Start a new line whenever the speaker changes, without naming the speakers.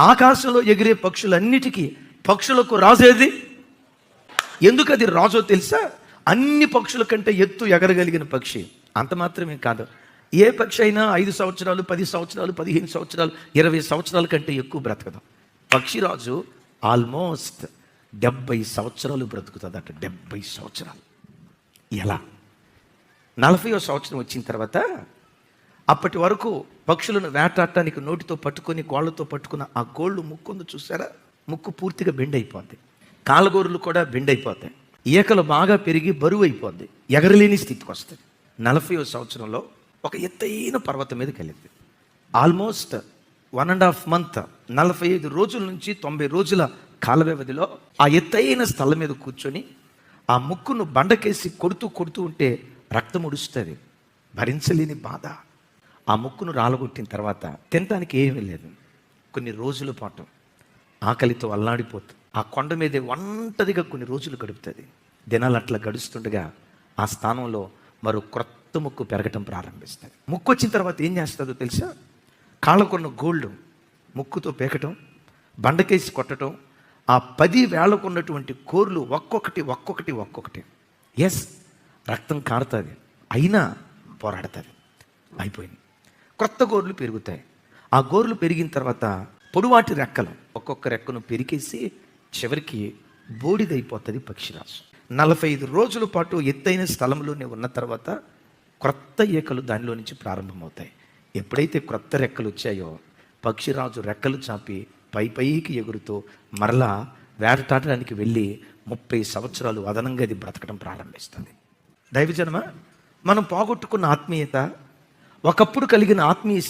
ఆకాశంలో ఎగిరే పక్షులన్నిటికీ పక్షులకు రాజేది? ఎందుకు అది రాజో తెలుసా? అన్ని పక్షుల కంటే ఎత్తు ఎగరగలిగిన పక్షి. అంత మాత్రమే కాదు. ఏ పక్షి అయినా ఐదు సంవత్సరాలు పది సంవత్సరాలు పదిహేను సంవత్సరాలు ఇరవై సంవత్సరాల కంటే ఎక్కువ బ్రతకదు. పక్షిరాజు ఆల్మోస్ట్ డెబ్బై సంవత్సరాలు బ్రతుకుతుందట. డెబ్బై సంవత్సరాలు. ఎలా? నలభైవ సంవత్సరం వచ్చిన తర్వాత అప్పటి వరకు పక్షులను వేటాడటానికి నోటితో పట్టుకొని కోళ్ళతో పట్టుకున్న ఆ కోళ్ళు ముక్కుందు చూసారా? ముక్కు పూర్తిగా బెండ్ అయిపోద్ది కాలగోరులు కూడా బెండ్ అయిపోతాయి ఈకలు బాగా పెరిగి బరువు అయిపోద్ది ఎగరలేని స్థితికి వస్తుంది నలభైవ సంవత్సరంలో ఒక ఎత్తైన పర్వతం మీదకి వెళ్ళింది almost one and half month నలభై ఐదు రోజుల నుంచి తొంభై రోజుల కాల వ్యవధిలో ఆ ఎత్తైన స్థలం మీద కూర్చొని ఆ ముక్కును బండకేసి కొడుతూ కొడుతూ ఉంటే రక్తం ఉడుస్తుంది. భరించలేని బాధ. ఆ ముక్కును రాలగొట్టిన తర్వాత తినటానికి ఏమీ లేదు. కొన్ని రోజుల పాటు ఆకలితో అల్లాడిపోతుంది ఆ కొండ మీదే ఒంటరిగా కొన్ని రోజులు గడుపుతుంది. దినాలు అట్లా గడుస్తుండగా ఆ స్థానంలో మరో క్రొత్త ముక్కు పెరగటం ప్రారంభిస్తుంది. ముక్కు వచ్చిన తర్వాత ఏం చేస్తుందో తెలుసా? కాళ్ళకున్న గోల్డ్ ముక్కుతో పేకటం బండకేసి కొట్టడం ఆ పది వేళకున్నటువంటి కోర్లు ఒక్కొక్కటి ఒక్కొక్కటి ఒక్కొక్కటి. ఎస్ రక్తం కారుతుంది. అయినా పోరాడుతుంది. అయిపోయింది. క్రొత్త గోర్లు పెరుగుతాయి. ఆ గోర్లు పెరిగిన తర్వాత పొడువాటి రెక్కలు ఒక్కొక్క రెక్కను పెరికేసి చివరికి బోడిదైపోతుంది పక్షిరాజు. నలభై ఐదు రోజుల పాటు ఎత్తైన స్థలంలోనే ఉన్న తర్వాత క్రొత్త ఈకలు దానిలో నుంచి ప్రారంభమవుతాయి. ఎప్పుడైతే క్రొత్త రెక్కలు వచ్చాయో పక్షిరాజు రెక్కలు చాపి పై పైకి ఎగురుతూ మరలా వేటటాడడానికి వెళ్ళి ముప్పై సంవత్సరాలు అదనంగా అది బ్రతకడం ప్రారంభిస్తుంది. దైవజనమ మనం పోగొట్టుకున్న ఆత్మీయత ఒకప్పుడు కలిగిన ఆత్మీయ